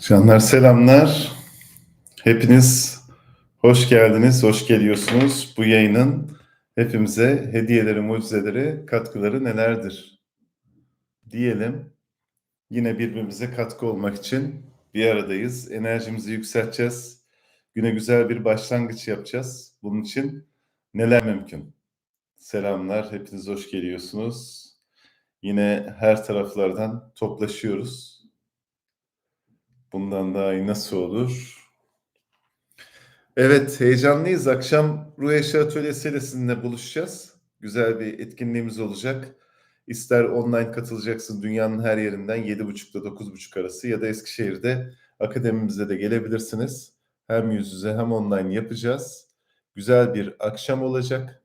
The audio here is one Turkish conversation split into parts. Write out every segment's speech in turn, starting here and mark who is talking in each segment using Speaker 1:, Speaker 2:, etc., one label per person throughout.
Speaker 1: Canlar selamlar. Hepiniz hoş geldiniz, hoş geliyorsunuz. Bu yayının hepimize hediyeleri, mucizeleri, katkıları nelerdir? Diyelim. Yine birbirimize katkı olmak için bir aradayız. Enerjimizi yükselteceğiz. Güne güzel bir başlangıç yapacağız. Bunun için neler mümkün? Selamlar, hepiniz hoş geliyorsunuz. Yine her taraflardan toplaşıyoruz. Bundan daha iyi nasıl olur? Evet, heyecanlıyız. Akşam Ruh Eşya Atölyesi ile sizinle buluşacağız. Güzel bir etkinliğimiz olacak. İster online katılacaksın dünyanın her yerinden 7.30'da 9.30 arası ya da Eskişehir'de akademimize de gelebilirsiniz. Hem yüz yüze hem online yapacağız. Güzel bir akşam olacak.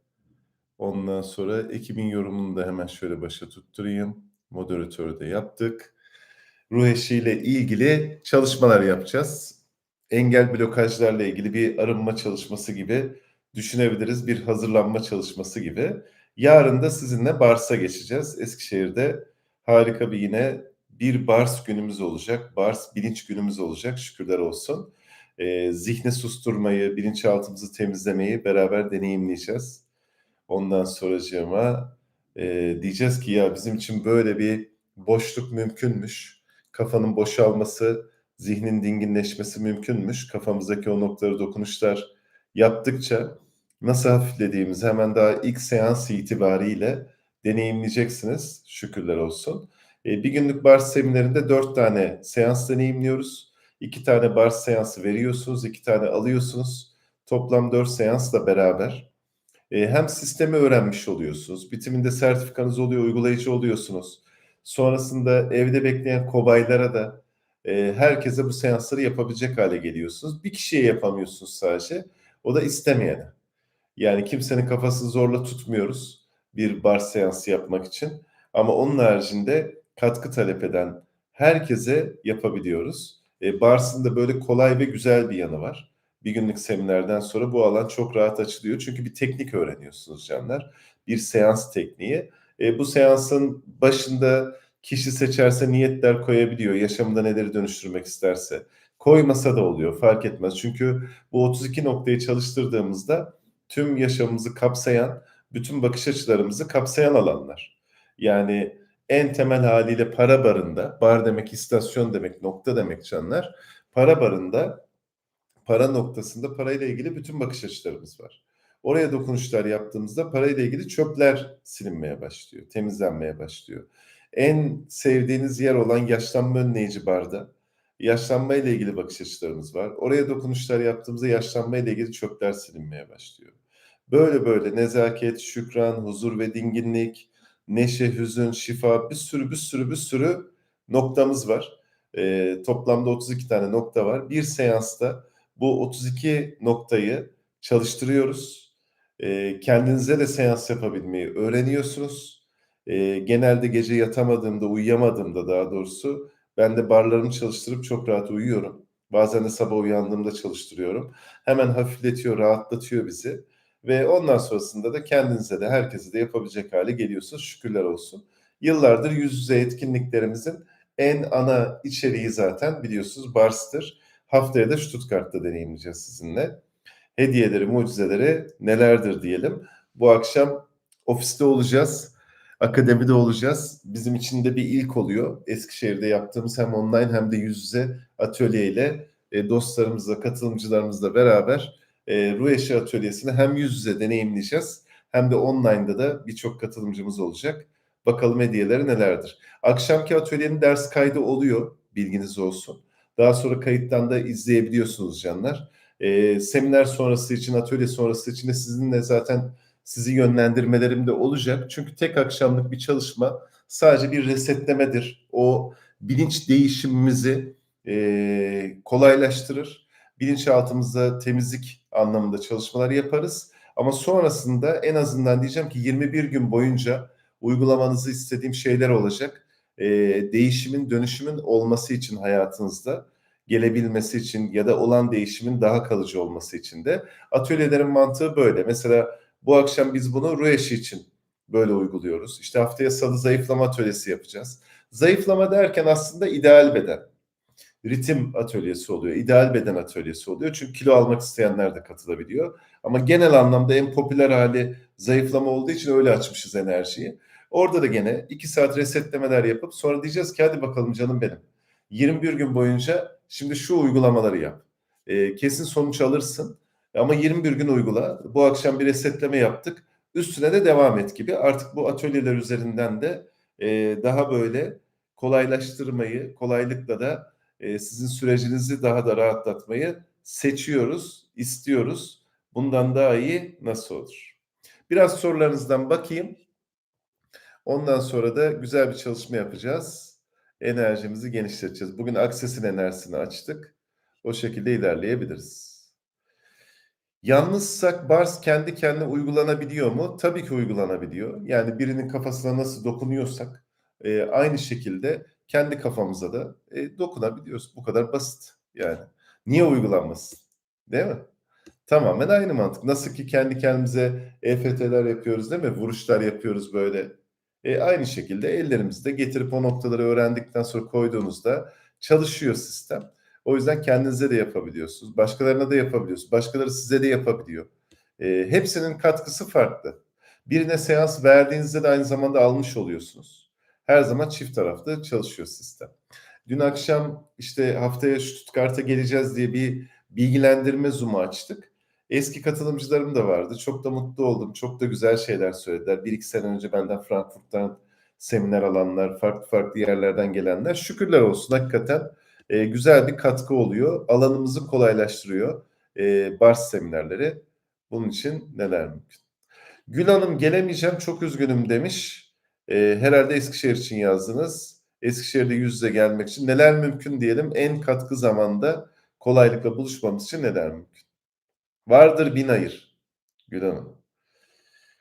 Speaker 1: Ondan sonra ekibin yorumunu da hemen şöyle başa tutturayım. Moderatörü de yaptık. Ruh eşi ile ilgili çalışmalar yapacağız. Engel blokajlarla ilgili bir arınma çalışması gibi düşünebiliriz. Bir hazırlanma çalışması gibi. Yarın da sizinle Bars'a geçeceğiz. Eskişehir'de harika bir yine bir Bars günümüz olacak. Bars bilinç günümüz olacak şükürler olsun. Ee, zihni susturmayı, bilinçaltımızı temizlemeyi beraber deneyimleyeceğiz. Ondan sonracığıma e, diyeceğiz ki ya bizim için böyle bir boşluk mümkünmüş. Kafanın boşalması, zihnin dinginleşmesi mümkünmüş. Kafamızdaki o noktaları dokunuşlar yaptıkça nasıl hafiflediğimizi hemen daha ilk seans itibariyle deneyimleyeceksiniz. Şükürler olsun. E, bir günlük bars seminerinde dört tane seans deneyimliyoruz. İki tane bars seansı veriyorsunuz, iki tane alıyorsunuz. Toplam dört seansla beraber e, hem sistemi öğrenmiş oluyorsunuz. Bitiminde sertifikanız oluyor, uygulayıcı oluyorsunuz. Sonrasında evde bekleyen kobaylara da e, herkese bu seansları yapabilecek hale geliyorsunuz. Bir kişiye yapamıyorsunuz sadece. O da istemeyene. Yani kimsenin kafasını zorla tutmuyoruz bir bar seansı yapmak için. Ama onun haricinde katkı talep eden herkese yapabiliyoruz. E, Bars'ın da böyle kolay ve güzel bir yanı var. Bir günlük seminerden sonra bu alan çok rahat açılıyor. Çünkü bir teknik öğreniyorsunuz canlar. Bir seans tekniği. E, bu seansın başında kişi seçerse niyetler koyabiliyor. Yaşamında neleri dönüştürmek isterse. Koymasa da oluyor fark etmez. Çünkü bu 32 noktayı çalıştırdığımızda tüm yaşamımızı kapsayan, bütün bakış açılarımızı kapsayan alanlar. Yani en temel haliyle para barında, bar demek istasyon demek, nokta demek canlar. Para barında, para noktasında parayla ilgili bütün bakış açılarımız var. Oraya dokunuşlar yaptığımızda parayla ilgili çöpler silinmeye başlıyor, temizlenmeye başlıyor. En sevdiğiniz yer olan yaşlanma önleyici barda yaşlanma ile ilgili bakış açılarımız var. Oraya dokunuşlar yaptığımızda yaşlanma ile ilgili çöpler silinmeye başlıyor. Böyle böyle nezaket, şükran, huzur ve dinginlik, neşe, hüzün, şifa bir sürü bir sürü bir sürü noktamız var. E, toplamda 32 tane nokta var. Bir seansta bu 32 noktayı çalıştırıyoruz. E, kendinize de seans yapabilmeyi öğreniyorsunuz. E, genelde gece yatamadığımda, uyuyamadığımda daha doğrusu ben de barlarımı çalıştırıp çok rahat uyuyorum. Bazen de sabah uyandığımda çalıştırıyorum. Hemen hafifletiyor, rahatlatıyor bizi. Ve ondan sonrasında da kendinize de herkese de yapabilecek hale geliyorsunuz. Şükürler olsun. Yıllardır yüz yüze etkinliklerimizin en ana içeriği zaten biliyorsunuz Bars'tır. Haftaya da Stuttgart'ta deneyimleyeceğiz sizinle. Hediyeleri, mucizeleri nelerdir diyelim. Bu akşam ofiste olacağız. Akademide olacağız. Bizim için de bir ilk oluyor. Eskişehir'de yaptığımız hem online hem de yüz yüze atölyeyle e, dostlarımızla, katılımcılarımızla beraber e, Ruh Eşi Atölyesi'ni hem yüz yüze deneyimleyeceğiz hem de online'da da birçok katılımcımız olacak. Bakalım hediyeleri nelerdir. Akşamki atölyenin ders kaydı oluyor. Bilginiz olsun. Daha sonra kayıttan da izleyebiliyorsunuz canlar. E, seminer sonrası için, atölye sonrası için de sizinle zaten sizi yönlendirmelerim de olacak. Çünkü tek akşamlık bir çalışma sadece bir resetlemedir. O bilinç değişimimizi e, kolaylaştırır. Bilinçaltımızda temizlik anlamında çalışmalar yaparız. Ama sonrasında en azından diyeceğim ki 21 gün boyunca uygulamanızı istediğim şeyler olacak. E, değişimin, dönüşümün olması için hayatınızda gelebilmesi için ya da olan değişimin daha kalıcı olması için de atölyelerin mantığı böyle. Mesela bu akşam biz bunu ruh eşi için böyle uyguluyoruz. İşte haftaya salı zayıflama atölyesi yapacağız. Zayıflama derken aslında ideal beden. Ritim atölyesi oluyor, ideal beden atölyesi oluyor. Çünkü kilo almak isteyenler de katılabiliyor. Ama genel anlamda en popüler hali zayıflama olduğu için öyle açmışız enerjiyi. Orada da gene 2 saat resetlemeler yapıp sonra diyeceğiz ki hadi bakalım canım benim. 21 gün boyunca şimdi şu uygulamaları yap. E, kesin sonuç alırsın. Ama 21 gün uygula. Bu akşam bir resetleme yaptık. Üstüne de devam et gibi. Artık bu atölyeler üzerinden de e, daha böyle kolaylaştırmayı, kolaylıkla da e, sizin sürecinizi daha da rahatlatmayı seçiyoruz, istiyoruz. Bundan daha iyi nasıl olur? Biraz sorularınızdan bakayım. Ondan sonra da güzel bir çalışma yapacağız. Enerjimizi genişleteceğiz. Bugün Akses'in enerjisini açtık. O şekilde ilerleyebiliriz. Yalnızsak bars kendi kendine uygulanabiliyor mu? Tabii ki uygulanabiliyor. Yani birinin kafasına nasıl dokunuyorsak e, aynı şekilde kendi kafamıza da e, dokunabiliyoruz. Bu kadar basit yani. Niye uygulanmasın? Değil mi? Tamamen aynı mantık. Nasıl ki kendi kendimize EFT'ler yapıyoruz değil mi? Vuruşlar yapıyoruz böyle. E, aynı şekilde ellerimizde getirip o noktaları öğrendikten sonra koyduğunuzda çalışıyor sistem. O yüzden kendinize de yapabiliyorsunuz. Başkalarına da yapabiliyorsunuz. Başkaları size de yapabiliyor. E, hepsinin katkısı farklı. Birine seans verdiğinizde de aynı zamanda almış oluyorsunuz. Her zaman çift taraflı çalışıyor sistem. Dün akşam işte haftaya Stuttgart'a geleceğiz diye bir bilgilendirme Zoom'u açtık. Eski katılımcılarım da vardı. Çok da mutlu oldum. Çok da güzel şeyler söylediler. Bir iki sene önce benden Frankfurt'tan seminer alanlar, farklı farklı yerlerden gelenler. Şükürler olsun hakikaten e, güzel bir katkı oluyor. Alanımızı kolaylaştırıyor e, bars seminerleri. Bunun için neler mümkün? Gül Hanım gelemeyeceğim çok üzgünüm demiş. E, herhalde Eskişehir için yazdınız. Eskişehir'de yüz yüze gelmek için neler mümkün diyelim. En katkı zamanda kolaylıkla buluşmamız için neler mümkün? Vardır bin hayır. Gül Hanım.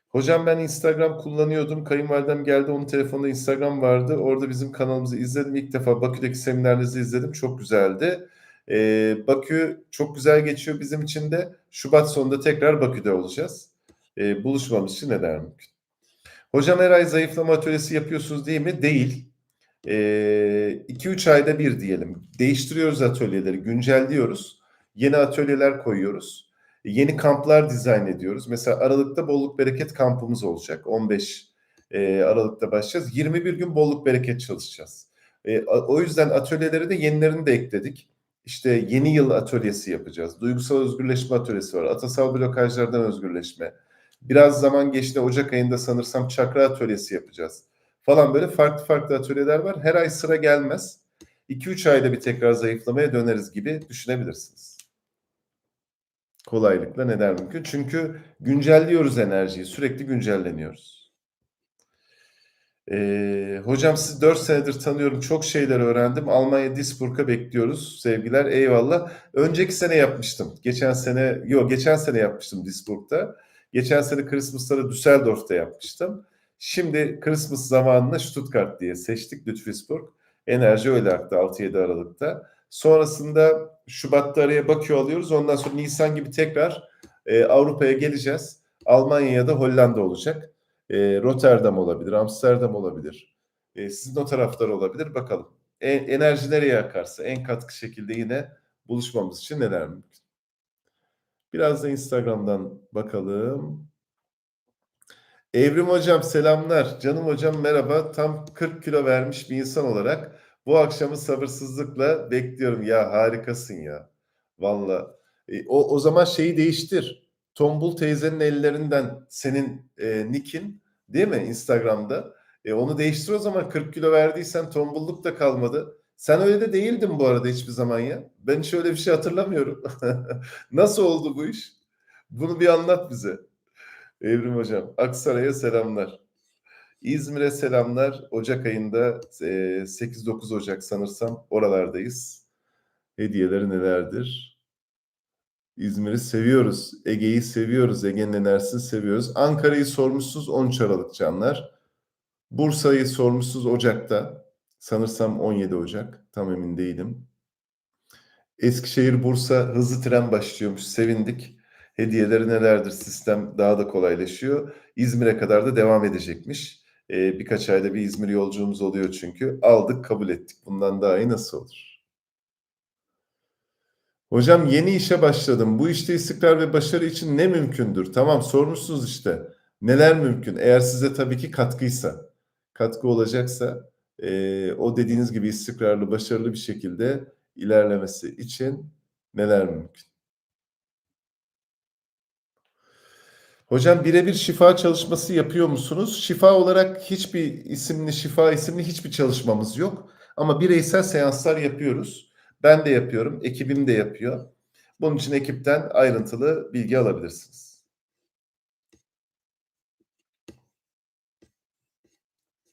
Speaker 1: Hocam ben Instagram kullanıyordum. Kayınvalidem geldi onun telefonunda Instagram vardı. Orada bizim kanalımızı izledim. İlk defa Bakü'deki seminerlerinizi izledim. Çok güzeldi. Ee, Bakü çok güzel geçiyor bizim için de. Şubat sonunda tekrar Bakü'de olacağız. Ee, buluşmamız için neler mümkün? Hocam her ay zayıflama atölyesi yapıyorsunuz değil mi? Değil. 2-3 ee, ayda bir diyelim. Değiştiriyoruz atölyeleri, güncelliyoruz. Yeni atölyeler koyuyoruz. Yeni kamplar dizayn ediyoruz. Mesela Aralık'ta bolluk bereket kampımız olacak. 15 e, Aralık'ta başlayacağız. 21 gün bolluk bereket çalışacağız. E, o yüzden atölyeleri de yenilerini de ekledik. İşte yeni yıl atölyesi yapacağız. Duygusal özgürleşme atölyesi var. Atasal blokajlardan özgürleşme. Biraz zaman geçti. Ocak ayında sanırsam çakra atölyesi yapacağız. Falan böyle farklı farklı atölyeler var. Her ay sıra gelmez. 2-3 ayda bir tekrar zayıflamaya döneriz gibi düşünebilirsiniz kolaylıkla neden mümkün? Çünkü güncelliyoruz enerjiyi, sürekli güncelleniyoruz. Ee, hocam sizi 4 senedir tanıyorum, çok şeyler öğrendim. Almanya Disburg'a bekliyoruz. Sevgiler, eyvallah. Önceki sene yapmıştım. Geçen sene, yok geçen sene yapmıştım Disburg'da. Geçen sene Christmas'ları Düsseldorf'ta yapmıştım. Şimdi Christmas zamanını Stuttgart diye seçtik Lütfisburg. Enerji öyle aktı 6-7 Aralık'ta. Sonrasında Şubat'ta araya Bakü alıyoruz. Ondan sonra Nisan gibi tekrar e, Avrupa'ya geleceğiz. Almanya ya da Hollanda olacak. E, Rotterdam olabilir, Amsterdam olabilir. E, sizin o taraflar olabilir. Bakalım. E, enerji nereye akarsa en katkı şekilde yine buluşmamız için neler mümkün. Biraz da Instagram'dan bakalım. Evrim hocam selamlar. Canım hocam merhaba. Tam 40 kilo vermiş bir insan olarak bu akşamı sabırsızlıkla bekliyorum. Ya harikasın ya. Valla. E, o, o zaman şeyi değiştir. Tombul teyzenin ellerinden senin e, nickin değil mi Instagram'da? E, onu değiştir o zaman 40 kilo verdiysen tombulluk da kalmadı. Sen öyle de değildin bu arada hiçbir zaman ya. Ben hiç öyle bir şey hatırlamıyorum. Nasıl oldu bu iş? Bunu bir anlat bize. Evrim Hocam. Aksaray'a selamlar. İzmir'e selamlar. Ocak ayında 8-9 Ocak sanırsam oralardayız. Hediyeleri nelerdir? İzmir'i seviyoruz. Ege'yi seviyoruz. Ege'nin enerjisini seviyoruz. Ankara'yı sormuşsunuz 13 Aralık canlar. Bursa'yı sormuşsunuz Ocak'ta. Sanırsam 17 Ocak. Tam emin değilim. Eskişehir Bursa hızlı tren başlıyormuş. Sevindik. Hediyeleri nelerdir? Sistem daha da kolaylaşıyor. İzmir'e kadar da devam edecekmiş. Ee, birkaç ayda bir İzmir yolculuğumuz oluyor çünkü. Aldık kabul ettik. Bundan daha iyi nasıl olur? Hocam yeni işe başladım. Bu işte istikrar ve başarı için ne mümkündür? Tamam sormuşsunuz işte. Neler mümkün? Eğer size tabii ki katkıysa, katkı olacaksa e, o dediğiniz gibi istikrarlı, başarılı bir şekilde ilerlemesi için neler mümkün? Hocam birebir şifa çalışması yapıyor musunuz? Şifa olarak hiçbir isimli, şifa isimli hiçbir çalışmamız yok. Ama bireysel seanslar yapıyoruz. Ben de yapıyorum, ekibim de yapıyor. Bunun için ekipten ayrıntılı bilgi alabilirsiniz.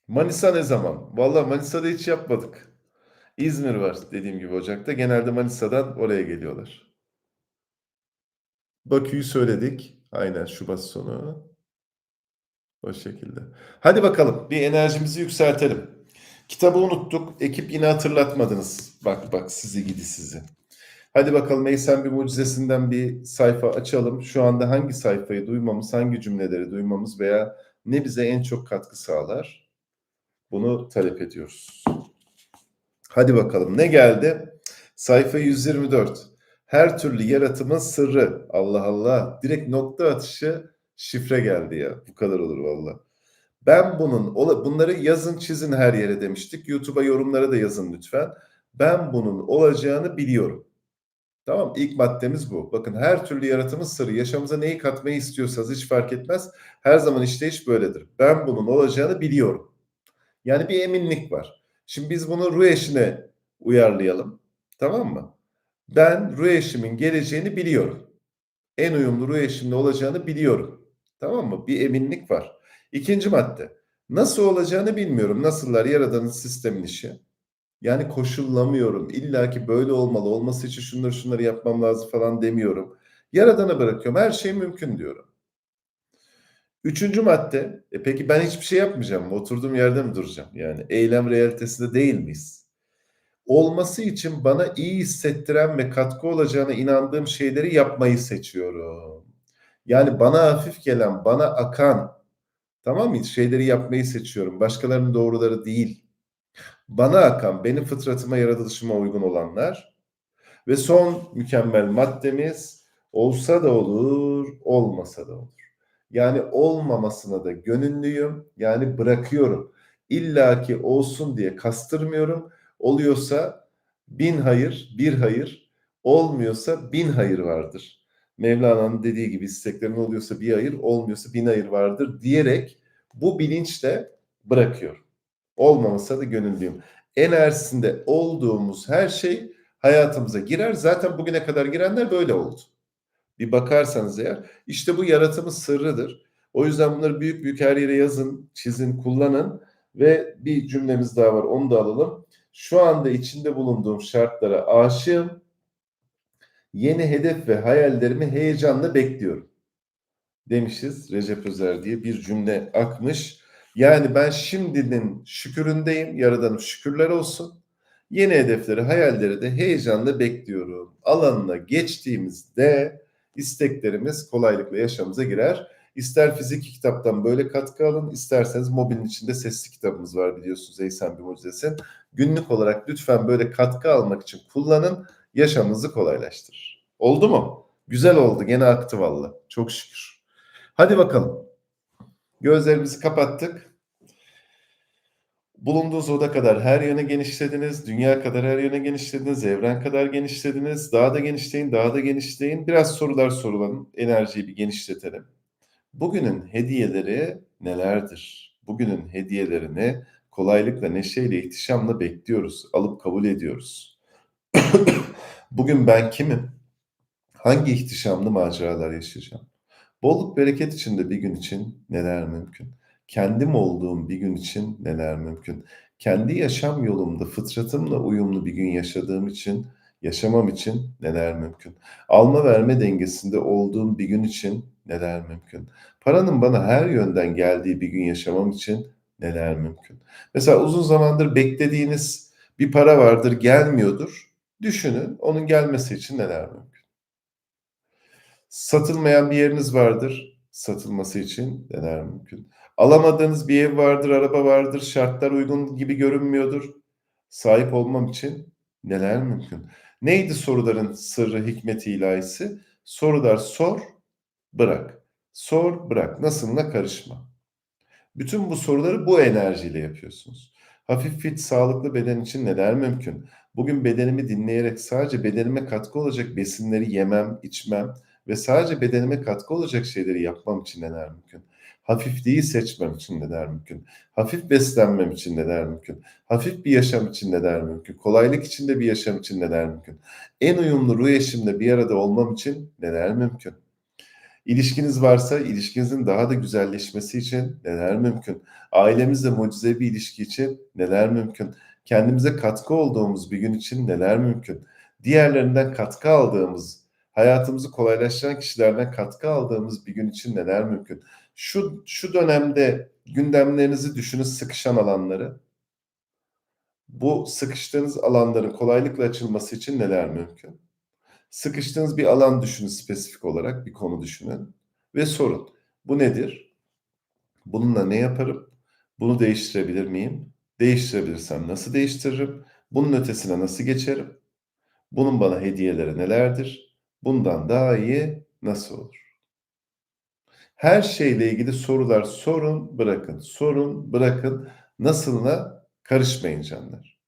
Speaker 1: Manisa ne zaman? Vallahi Manisa'da hiç yapmadık. İzmir var dediğim gibi Ocak'ta. Genelde Manisa'dan oraya geliyorlar. Bakü'yü söyledik. Aynen Şubat sonu. O şekilde. Hadi bakalım bir enerjimizi yükseltelim. Kitabı unuttuk. Ekip yine hatırlatmadınız. Bak bak sizi gidi sizi. Hadi bakalım Eysen bir mucizesinden bir sayfa açalım. Şu anda hangi sayfayı duymamız, hangi cümleleri duymamız veya ne bize en çok katkı sağlar? Bunu talep ediyoruz. Hadi bakalım ne geldi? Sayfa 124. Her türlü yaratımın sırrı. Allah Allah. Direkt nokta atışı şifre geldi ya. Bu kadar olur valla. Ben bunun, bunları yazın çizin her yere demiştik. YouTube'a yorumlara da yazın lütfen. Ben bunun olacağını biliyorum. Tamam ilk maddemiz bu. Bakın her türlü yaratımın sırrı. Yaşamımıza neyi katmayı istiyorsanız hiç fark etmez. Her zaman işte iş böyledir. Ben bunun olacağını biliyorum. Yani bir eminlik var. Şimdi biz bunu ruh eşine uyarlayalım. Tamam mı? Ben ruh eşimin geleceğini biliyorum. En uyumlu ruh eşimle olacağını biliyorum. Tamam mı? Bir eminlik var. İkinci madde. Nasıl olacağını bilmiyorum. Nasıllar yaradanın sistemin işi. Yani koşullamıyorum. İlla ki böyle olmalı. Olması için şunları şunları yapmam lazım falan demiyorum. Yaradana bırakıyorum. Her şey mümkün diyorum. Üçüncü madde. E peki ben hiçbir şey yapmayacağım Oturduğum yerde mi duracağım? Yani eylem realitesinde değil miyiz? Olması için bana iyi hissettiren ve katkı olacağına inandığım şeyleri yapmayı seçiyorum. Yani bana hafif gelen, bana akan, tamam mı? Şeyleri yapmayı seçiyorum. Başkalarının doğruları değil. Bana akan, benim fıtratıma, yaratılışıma uygun olanlar. Ve son mükemmel maddemiz olsa da olur, olmasa da olur. Yani olmamasına da gönüllüyüm. Yani bırakıyorum. İlla ki olsun diye kastırmıyorum. Oluyorsa bin hayır, bir hayır. Olmuyorsa bin hayır vardır. Mevlana'nın dediği gibi isteklerin oluyorsa bir hayır, olmuyorsa bin hayır vardır diyerek bu bilinçle bırakıyorum. Olmamasa da gönüllüyüm. Enerjisinde olduğumuz her şey hayatımıza girer. Zaten bugüne kadar girenler böyle oldu. Bir bakarsanız eğer işte bu yaratımın sırrıdır. O yüzden bunları büyük büyük her yere yazın, çizin, kullanın ve bir cümlemiz daha var onu da alalım. Şu anda içinde bulunduğum şartlara aşığım. Yeni hedef ve hayallerimi heyecanla bekliyorum. Demişiz Recep Özer diye bir cümle akmış. Yani ben şimdinin şüküründeyim. Yaradanım şükürler olsun. Yeni hedefleri, hayalleri de heyecanla bekliyorum. Alanına geçtiğimizde isteklerimiz kolaylıkla yaşamımıza girer. İster fiziki kitaptan böyle katkı alın, isterseniz mobilin içinde sesli kitabımız var biliyorsunuz Eysen bir mucizesin. Günlük olarak lütfen böyle katkı almak için kullanın, yaşamınızı kolaylaştırır. Oldu mu? Güzel oldu, gene aktı valla. Çok şükür. Hadi bakalım. Gözlerimizi kapattık. Bulunduğunuz oda kadar her yöne genişlediniz, dünya kadar her yöne genişlediniz, evren kadar genişlediniz. Daha da genişleyin, daha da genişleyin. Biraz sorular sorulalım, enerjiyi bir genişletelim. Bugünün hediyeleri nelerdir? Bugünün hediyelerini kolaylıkla, neşeyle, ihtişamla bekliyoruz, alıp kabul ediyoruz. Bugün ben kimim? Hangi ihtişamlı maceralar yaşayacağım? Bolluk bereket içinde bir gün için neler mümkün? Kendim olduğum bir gün için neler mümkün? Kendi yaşam yolumda fıtratımla uyumlu bir gün yaşadığım için, yaşamam için neler mümkün? Alma verme dengesinde olduğum bir gün için neler mümkün? Paranın bana her yönden geldiği bir gün yaşamam için neler mümkün? Mesela uzun zamandır beklediğiniz bir para vardır, gelmiyordur. Düşünün onun gelmesi için neler mümkün? Satılmayan bir yeriniz vardır, satılması için neler mümkün? Alamadığınız bir ev vardır, araba vardır, şartlar uygun gibi görünmüyordur. Sahip olmam için neler mümkün? Neydi soruların sırrı, hikmeti ilahisi? Sorular sor, bırak. Sor, bırak. Nasılına karışma. Bütün bu soruları bu enerjiyle yapıyorsunuz. Hafif fit, sağlıklı beden için neler mümkün? Bugün bedenimi dinleyerek sadece bedenime katkı olacak besinleri yemem, içmem ve sadece bedenime katkı olacak şeyleri yapmam için neler mümkün? Hafifliği seçmem için neler mümkün? Hafif beslenmem için neler mümkün? Hafif bir yaşam için neler mümkün? Kolaylık içinde bir yaşam için neler mümkün? En uyumlu ruh eşimle bir arada olmam için neler mümkün? İlişkiniz varsa ilişkinizin daha da güzelleşmesi için neler mümkün? Ailemizle mucizevi bir ilişki için neler mümkün? Kendimize katkı olduğumuz bir gün için neler mümkün? Diğerlerinden katkı aldığımız, hayatımızı kolaylaştıran kişilerden katkı aldığımız bir gün için neler mümkün? Şu şu dönemde gündemlerinizi düşünün sıkışan alanları. Bu sıkıştığınız alanların kolaylıkla açılması için neler mümkün? Sıkıştığınız bir alan düşünün spesifik olarak, bir konu düşünün ve sorun. Bu nedir? Bununla ne yaparım? Bunu değiştirebilir miyim? Değiştirebilirsem nasıl değiştiririm? Bunun ötesine nasıl geçerim? Bunun bana hediyeleri nelerdir? Bundan daha iyi nasıl olur? Her şeyle ilgili sorular sorun, bırakın. Sorun, bırakın. Nasılına karışmayın canlar.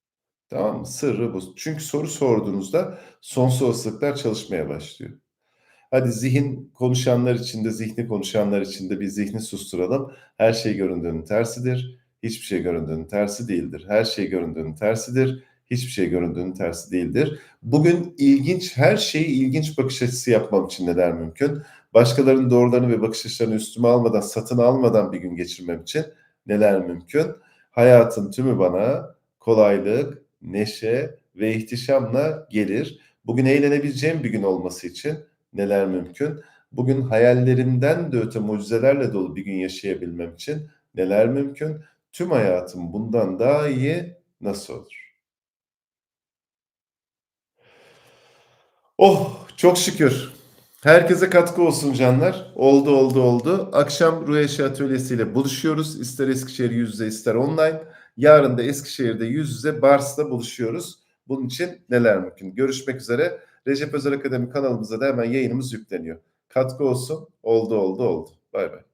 Speaker 1: Tamam mı? Sırrı bu. Çünkü soru sorduğunuzda sonsuz olasılıklar çalışmaya başlıyor. Hadi zihin konuşanlar için de zihni konuşanlar için de bir zihni susturalım. Her şey göründüğünün tersidir. Hiçbir şey göründüğünün tersi değildir. Her şey göründüğünün tersidir. Hiçbir şey göründüğünün tersi değildir. Bugün ilginç, her şeyi ilginç bakış açısı yapmam için neler mümkün? Başkalarının doğrularını ve bakış açılarını üstüme almadan, satın almadan bir gün geçirmem için neler mümkün? Hayatın tümü bana kolaylık, neşe ve ihtişamla gelir. Bugün eğlenebileceğim bir gün olması için neler mümkün? Bugün hayallerimden de öte mucizelerle dolu bir gün yaşayabilmem için neler mümkün? Tüm hayatım bundan daha iyi nasıl olur? Oh çok şükür. Herkese katkı olsun canlar. Oldu oldu oldu. Akşam Ruh Eşya Atölyesi ile buluşuyoruz. İster Eskişehir yüz yüze ister online. Yarın da Eskişehir'de yüz yüze Bars'ta buluşuyoruz. Bunun için neler mümkün? Görüşmek üzere. Recep Özel Akademi kanalımıza da hemen yayınımız yükleniyor. Katkı olsun. Oldu oldu oldu. Bay bay.